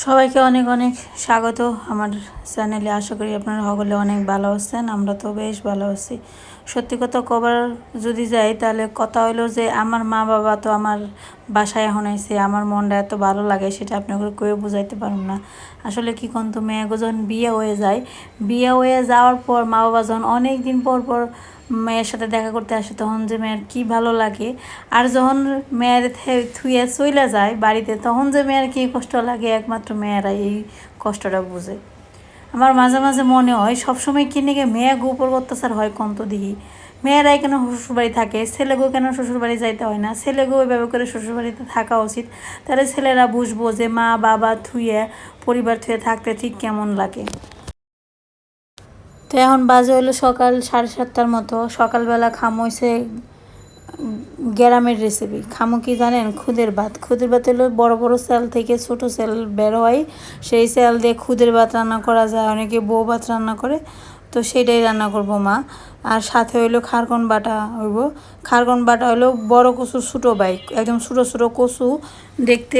সবাইকে অনেক অনেক স্বাগত আমার চ্যানেলে। আশা করি আপনারা সকলে অনেক ভালো আছেন, আমরা তো বেশ ভালো আছি। সত্যি কথা কবার যদি যাই, তাহলে কথা হলো যে আমার মা বাবা তো আমার বাসায় এখন আইছে, আমার মনটা এত ভালো লাগে সেটা আপনাকে কেউ বুঝাইতে পারুন না। আসলে কি কোন তো মেয়ে যখন বিয়ে হয়ে যায়, বিয়ে হয়ে যাওয়ার পর মা বাবা যখন অনেক দিন পর পর মেয়ের সাথে দেখা করতে আসে, তখন যে মেয়ের কি ভালো লাগে। আর যখন মেয়ের থুয়ে চইলা যায় বাড়িতে, তখন যে মেয়ের কি কষ্ট লাগে, একমাত্র মেয়েরা এই কষ্টটা বুঝে। আমার মাঝে মাঝে মনে হয়, সবসময় কি নাকি মেয়ে গোপর অত্যাচার হয় কন্ত দিহি মেয়েরাই কেন শ্বশুরবাড়ি থাকে? ছেলেগো কেন শ্বশুরবাড়ি যাইতে হয় না? ছেলেগো ওইভাবে করে শ্বশুরবাড়িতে থাকা উচিত। তাহলে ছেলেরা বুঝব যে মা, বাবা থুয়ে, পরিবার থুয়ে থাকতে ঠিক কেমন লাগে? তো এখন বাজে হলো সকাল সাড়ে সাতটার মতো। সকালবেলা খাম হয়েছে গ্রামের রেসিপি খামো কি জানেন? খুদের ভাত। খুদের ভাত হলো বড় বড় সেল থেকে ছোট সেল বের হয়। সেই সেল দিয়ে খুদের ভাত রান্না করা যায়। অনেকে বউ ভাত রান্না করে। তো সেটাই রান্না করব মা। আর সাথে হইল খারকন বাটা হইব। খারকন বাটা হইল বড় কচু ছোটো বাইক একদম ছোটো ছোটো কচু। দেখতে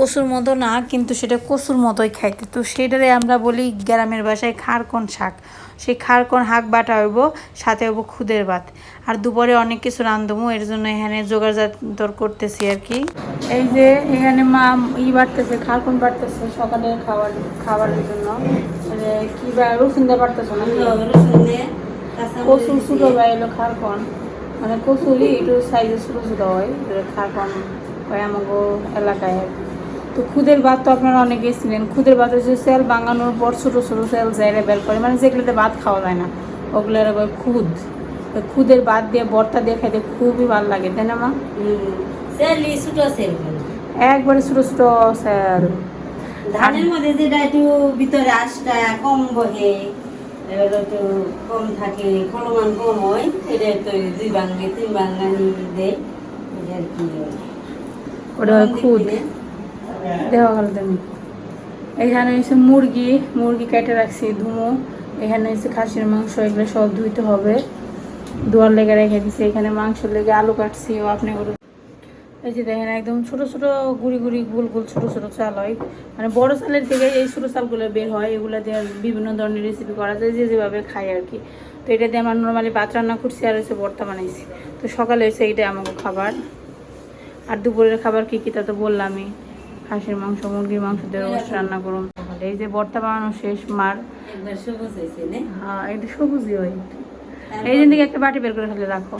কচুর মতো না কিন্তু সেটা কচুর মতোই খাইতে। তো সেটারে আমরা বলি গ্রামের ভাষায় খারকন শাক। সেই খারকন শাক বাটা হইব সাথে হইব খুদের ভাত। আর দুপুরে অনেক কিছু রান্ধবো এর জন্য এখানে যোগাযোগ করতেছি আর কি। এই যে এখানে মা ই বাড়তেছে খারকন বাড়তেছে সকালের খাবার খাবারের জন্য। মানে কি বা রসুন দিয়ে বাড়তেছে না কচু ছোটো বা এলো খারকন মানে কচুরি একটু সাইজে ছোটো ছোটো হয় খারকন হয় আমাকে এলাকায় আর কি। তো খুদের ভাত তো আপনারা অনেকেই ছিলেন খুদের ভাত হচ্ছে সেল বাঙানোর পর ছোটো ছোটো সেল জায়গায় বের করে। মানে যেগুলোতে ভাত খাওয়া যায় না ওগুলো কয় খুদ। তো খুদের ভাত দিয়ে বর্তা দিয়ে খাইতে খুবই ভালো লাগে তাই না মা? একবারে ছোটো ছোটো সেল। ধানের মধ্যে যেটা একটু ভিতরে আশটা কম বহে একটু কম থাকে ফলমান কম হয় এটা তো দুই বাঙ্গে তিন দেয় আর কি ওটা হয় খুদ। দেওয়া গেল তুমি এখানে হচ্ছে মুরগি মুরগি কেটে রাখছি, ধুমো। এখানে হচ্ছে খাসির মাংস, এগুলো সব ধুইতে হবে। ধোয়ার লেগে রেখে দিছি, এখানে মাংস লেগে আলু কাটছি, ও আপনি করে এই যে দেখেন, একদম ছোট ছোট গুড়ি গুড়ি গোল গোল ছোট ছোট চাল হয়। মানে বড় চালের থেকে এই ছোট চালগুলো বের হয়, এগুলো দিয়ে বিভিন্ন ধরনের রেসিপি করা যায়, যে যেভাবে খাই আর কি। তো এটা দিয়ে আমার নর্মালি ভাত রান্না করছি আর হচ্ছে ভর্তা বানাইছি। তো সকালে হয়েছে এইটাই আমাকে খাবার। আর দুপুরের খাবার কি কি তা তো বললামই। হাঁসের মাংস মুরগির মাংস দিয়ে রোস্ট রান্না করুন। এই যে বর্তা বানানো শেষ মার। একবার সবুজ হয়েছে হ্যাঁ এটা সবুজই হয় এই দিন থেকে একটা বাটি বের করে খালি রাখো।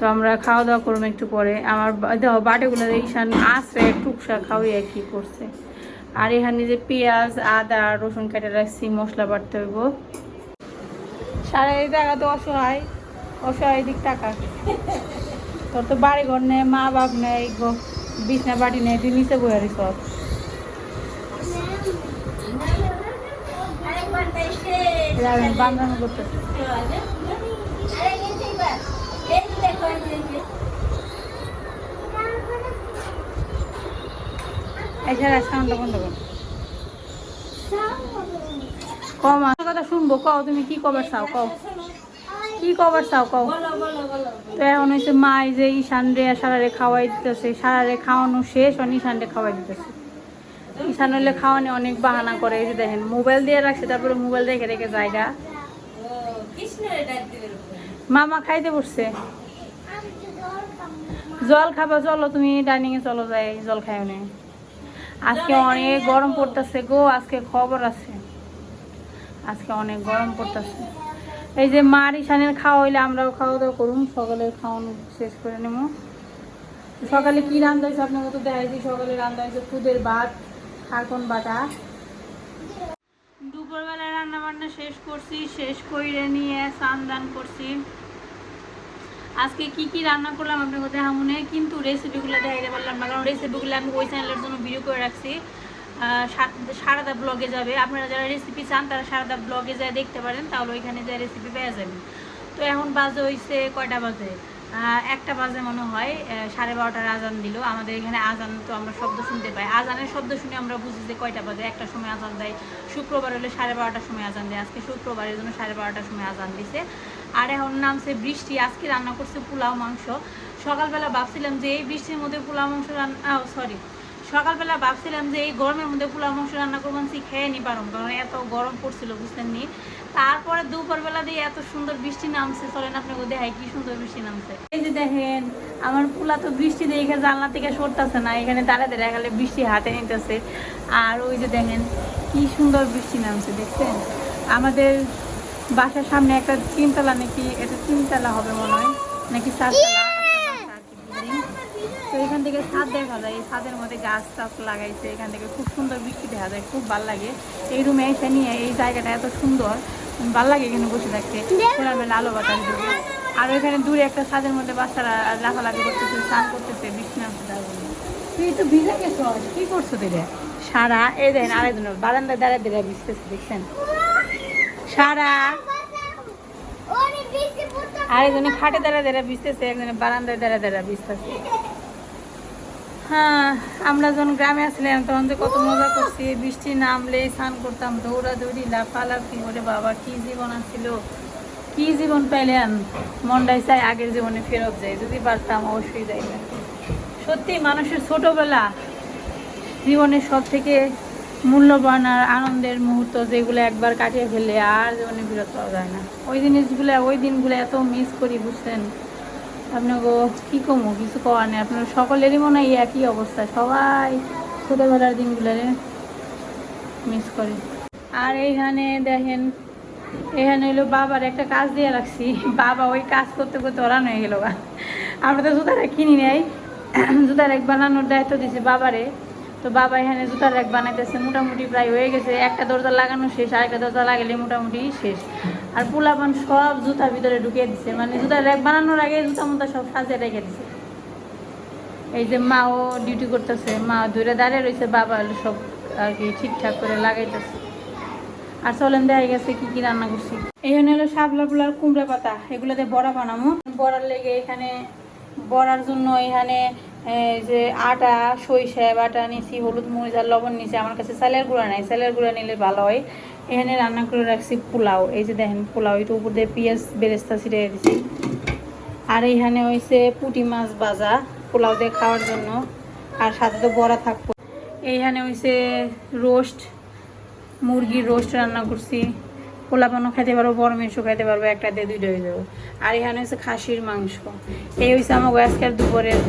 তো আমরা খাওয়া দাওয়া করব একটু পরে। আমার দেখো বাটিগুলো ঈশান আসে টুকসা খাওয়াই কি করছে। আর এখানে যে পেঁয়াজ আদা রসুন কেটে রাখছি মশলা বাড়তে হইব। সারা এই টাকা তো অসহায়। অসহায় দিক টাকা। তোর তো বাড়ি ঘর নেই মা বাপ নেই গো- বিছনা বাড়ি নেই, তুই নিচে বয়ে সব বান্ধানো করতেছে। এছাড়া সাউন্ডটা বন্ধ করো। কম আমার কথা শুনব, কও, তুমি কি কবার চাও, কও। কি কবার চাও কও? তো এখন হচ্ছে মা এই যে ঈশান রে সারারে খাওয়াই দিতেছে। সারারে খাওয়ানো শেষ আর ঈশান রে খাওয়াই দিতেছে। ঈশান হলে খাওয়ানো অনেক বাহানা করে। এই যে দেখেন মোবাইল দিয়ে রাখছে তারপরে মোবাইল রেখে রেখে জায়গা। মামা খাইতে বসছে। জল খাবা চলো তুমি ডাইনিং এ চলো যাই জল খাইও নে। আজকে অনেক গরম পড়তেছে গো আজকে খবর আছে। আজকে অনেক গরম পড়তেছে। এই যে মার ইশানের খাওয়া হইলে আমরাও খাওয়া দাওয়া করুন সকালে খাওয়ানো শেষ করে নেব। সকালে কি রান্না হয়েছে আপনাকে তো দেখাইছি সকালে রান্না হয়েছে খুদের ভাত খারকন বাটা। দুপুরবেলায় রান্না বান্না শেষ করছি, শেষ করে নিয়ে স্নান দান করছি। আজকে কি কি রান্না করলাম আপনার কথা হামুনে কিন্তু রেসিপিগুলো দেখাইতে পারলাম না, কারণ রেসিপিগুলো আমি ওই চ্যানেলের জন্য ভিডিও করে রাখছি। সারদা ব্লগে যাবে। আপনারা যারা রেসিপি চান, তারা সারাদা ব্লগে যায় দেখতে পারেন, তাহলে ওইখানে যায় রেসিপি পেয়ে যাবেন। তো এখন বাজে হইছে কয়টা বাজে? একটা বাজে মনে হয় সাড়ে বারোটার আজান দিল। আমাদের এখানে আজান তো আমরা শব্দ শুনতে পাই। আজানের শব্দ শুনে আমরা বুঝি যে কয়টা বাজে। একটা সময় আজান দেয়, শুক্রবার হলে সাড়ে বারোটার সময় আজান দেয়। আজকে শুক্রবারের জন্য সাড়ে বারোটার সময় আজান দিছে। আর এখন নামছে বৃষ্টি। আজকে রান্না করছে পোলাও মাংস। সকালবেলা ভাবছিলাম যে এই বৃষ্টির মধ্যে পোলাও মাংস রান্না সরি সকালবেলা ভাবছিলাম যে এই গরমের মধ্যে পোলাও, মাংস রান্না করব সে খেয়ে নি পারম কারণ এত গরম পড়ছিল বুঝতেন নি? তারপরে দুপুরবেলা দিয়ে এত সুন্দর বৃষ্টি নামছে, চলেন আপনাকে দেখাই কি সুন্দর বৃষ্টি নামছে। এই যে দেখেন, আমার পোলা তো বৃষ্টি দেখে জানলা থেকে সরতেছে না, এখানে দাঁড়া দাঁড়া গেলে বৃষ্টি হাতে নিতেছে। আর ওই যে দেখেন, কি সুন্দর বৃষ্টি নামছে, দেখছেন? আমাদের বাসার সামনে একটা তিনতলা নাকি, এটা তিনতলা হবে মনে হয়, নাকি চারতলা একটা বাসা আর কি building। তো এখান থেকে ছাদ দেখা যায়। এই ছাদের মধ্যে গাছ টাছ লাগাইছে। এখান থেকে খুব সুন্দর বৃষ্টি দেখা যায়। খুব ভালো লাগে। এই রুমে এসে নিয়ে এই জায়গাটা এত সুন্দর। ভালো লাগে এখানে বসে থাকতে। খোলামেলা আলো বাতাস দেবে। আর ওইখানে দূরে একটা ছাদের মধ্যে বাচ্চারা লাফালাফি করতেছে স্নান করতেছে বৃষ্টি নামছে তুই তো ভিজে গেছো কি করছ তুই সারা এই দেন আরেকজন বারান্দায় দাঁড়ায় দাঁড়ায় ভিজতেছে দেখছেন? সারা। আরেকজনে খাটে দাঁড়ায় দাঁড়ায় ভিজতেছে একজনে বারান্দায় দাঁড়ায় দাঁড়া ভিজতেছে। হ্যাঁ আমরা যখন গ্রামে আসলাম তখন যে কত মজা করছি, বৃষ্টি নামলে স্নান করতাম, দৌড়াদৌড়ি, লাফালাফি, ওরে বাবা, কি জীবন আছিল। কি জীবন পাইলেন? মনটাই চাই আগের জীবনে ফেরত যায়, যদি পারতাম অবশ্যই যাই সত্যি, মানুষের ছোটবেলা জীবনের সব থেকে মূল্যবান আর আনন্দের মুহূর্ত যেগুলো একবার কাটিয়ে ফেললে আর জীবনে বিরত পাওয়া যায় না। ওই জিনিসগুলো, ওই দিনগুলো এত মিস করি, বুঝছেন? আপনাকে কি কমো কিছু কওয়া নেই। আপনার সকলেরই মনে হয় একই অবস্থা। সবাই ছোটোবেলার দিনগুলো মিস করে। আর এইখানে দেখেন, এখানে হলো বাবার একটা কাজ দিয়ে রাখছি। বাবা ওই কাজ করতে করতে ওরান হয়ে গেল আমরা তো জুতাটা কিনি নেই। জুতার এক বানানোর দায়িত্ব দিছি বাবারে। তো বাবা এখানে জুতার এক বানাইতেছে, মোটামুটি প্রায় হয়ে গেছে। একটা দরজা লাগানো শেষ, আরেকটা দরজা লাগালে মোটামুটি শেষ। আর পোলাপান সব জুতার ভিতরে ঢুকিয়ে দিছে। মানে জুতার র্যাক বানানোর আগে জুতা মুতা সব সাজিয়ে রেখে দিছে। এই যে মাও ডিউটি করতেছে, মা দূরে দাঁড়িয়ে রয়েছে বাবা সব আর কি ঠিকঠাক করে লাগাইতেছে। আর চলেন দেখা গেছে কি কি রান্না করছি। এখানে হলো শাপলা পোলার কুমড়া পাতা, এগুলোতে বড়া বানাবো বড়ার লেগে এখানে বড়ার জন্য এখানে এই যে আটা, সরিষা, বাটা নিছি, হলুদ, মরিচ আর লবণ নিছি, আমার কাছে চালের গুঁড়া নাই। চালের গুঁড়া নিলে ভালো হয়। এখানে রান্না করে রাখছি পোলাও। এই যে দেখেন পোলাও, এটা উপর দিয়ে পেঁয়াজ বেরেস্তা ছিটিয়ে দিছি। আর এইখানে হয়েছে পুটি মাছ ভাজা, পোলাও দিয়ে খাওয়ার জন্য। আর সাথে তো বড়া থাকব। এইখানে হয়েছে রোস্ট, মুরগির রোস্ট রান্না করছি। পোলাপানও খাইতে পারব, বড় মাংস খাইতে পারব, একটা দিয়ে দুইটা হয়ে যাবে। আর এখানে হচ্ছে খাসির মাংস। এই হয়েছে আমার আজকের দুপুরের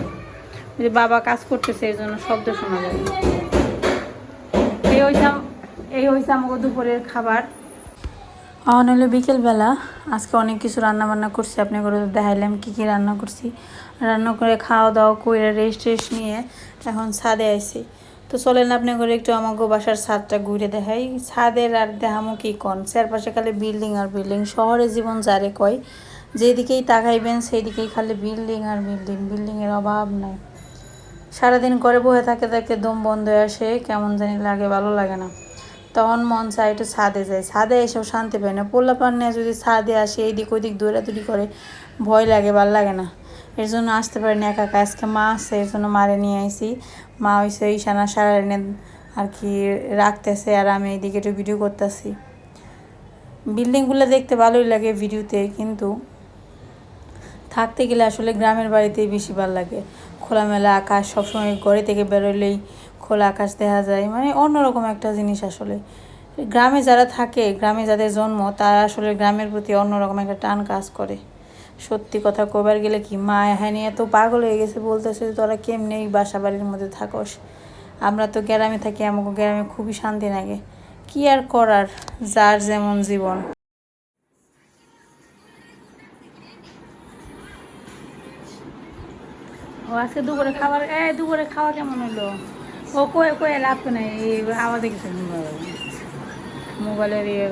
যে বাবা কাজ করতেছে, এই জন্য শব্দ শোনা যায়। এই হয়েছে এই হয়েছে আমাকে দুপুরের খাবার। অন হলো বিকেলবেলা। আজকে অনেক কিছু রান্না বান্না করছি আপনি করে দেখাইলাম কী কী রান্না করছি। রান্না করে খাওয়া দাওয়া করে রেস্ট টেস্ট নিয়ে এখন ছাদে আইছি। তো চলেন আপনি করে একটু আমাকে বাসার ছাদটা ঘুরে দেখাই। ছাদের আর দেখামো কি কন? চারপাশে খালি বিল্ডিং আর বিল্ডিং। শহরে জীবন যারে কয়, যেদিকেই তাকাইবেন সেই দিকেই খালি বিল্ডিং আর বিল্ডিং। বিল্ডিংয়ের অভাব নাই। সারাদিন করে বসে থাকে থাকে দম বন্ধ হয়ে আসে, কেমন জানি লাগে, ভালো লাগে না। তখন মন চায় একটু ছাদে যায় ছাদে এসেও শান্তি পায় না। পোল্লা পান্নে যদি ছাদে আসে, এইদিক ওইদিক দৌড়াদৌড়ি করে, ভয় লাগে, ভালো লাগে না। এর জন্য আসতে পারি না একা আজকে মা আসছে এর জন্য মারে নিয়ে আইসি মা ঈশানা সারা এনে আর কি রাখতেছে আর আমি এইদিকে একটু ভিডিও করতেছি। বিল্ডিংগুলো দেখতে ভালোই লাগে ভিডিওতে কিন্তু থাকতে গেলে আসলে গ্রামের বাড়িতেই বেশি ভালো লাগে। খোলামেলা আকাশ সবসময় ঘরে থেকে বেরোলেই খোলা আকাশ দেখা যায়। মানে অন্যরকম একটা জিনিস আসলে। গ্রামে যারা থাকে, গ্রামে যাদের জন্ম, তারা আসলে গ্রামের প্রতি অন্যরকম একটা টান কাজ করে। সত্যি কথা কবার গেলে কি, মা হ্যাঁ এত পাগল হয়ে গেছে, বলতেছে তোরা কেমনি এই বাসা বাড়ির মধ্যে থাকস? আমরা তো গ্রামে থাকি, আমাকে গ্রামে খুবই শান্তি লাগে। কি আর করার, যার যেমন জীবন। আজকে দুপুরে খাবার এ দুপুরে খাওয়া কেমন হলো? ও কয়ে কয়ে লাভ তো নাই এই আওয়াজ দেখেছে মোবাইলের ইয়ে।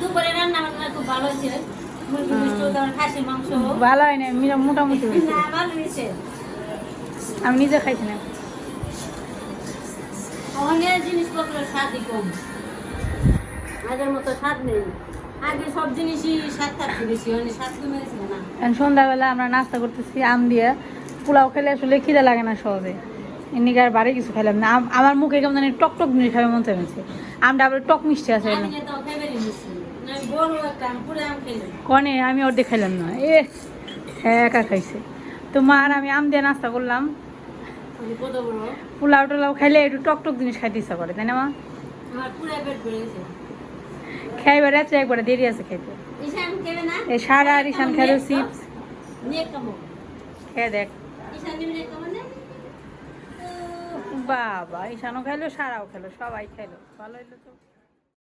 দুপুরে রান্না বান্না খুব ভালো হয়েছে। হয় না মিরা মোটামুটি হয়েছে। আমি নিজে খাইছি না। জিনিসপত্র স্বাদই কম। আগের মতো স্বাদ নেই। আগে সব জিনিসই স্বাদ থাকছে বেশি অনেক স্বাদ কমে গেছে না। এখন সন্ধ্যাবেলা আমরা নাস্তা করতেছি আম দিয়ে। পোলাও খেলে আসলে খিদে লাগে না সহজে। এমনি আর বাড়ি কিছু খেলাম না। আমার মুখে কেমন জানি টক টক জিনিস খাবে মন চাইছে আমটা আবার টক মিষ্টি আছে কনে আমি অর্ধেক খাইলাম না। এ হ্যাঁ একা খাইছে। তো মা আর আমি আম দিয়ে নাস্তা করলাম। পোলাও টোলাও খাইলে একটু টক টক জিনিস খাইতে ইচ্ছা করে তাই না মা? খাইবার রাত্রে একবারে দেরি আছে খাইতে। এই সারা আর ইসান খেলো চিপস। খেয়ে দেখ। বাবা ইসানও খাইলো সারাও খেলো সবাই খেলো ভালো হইল তো।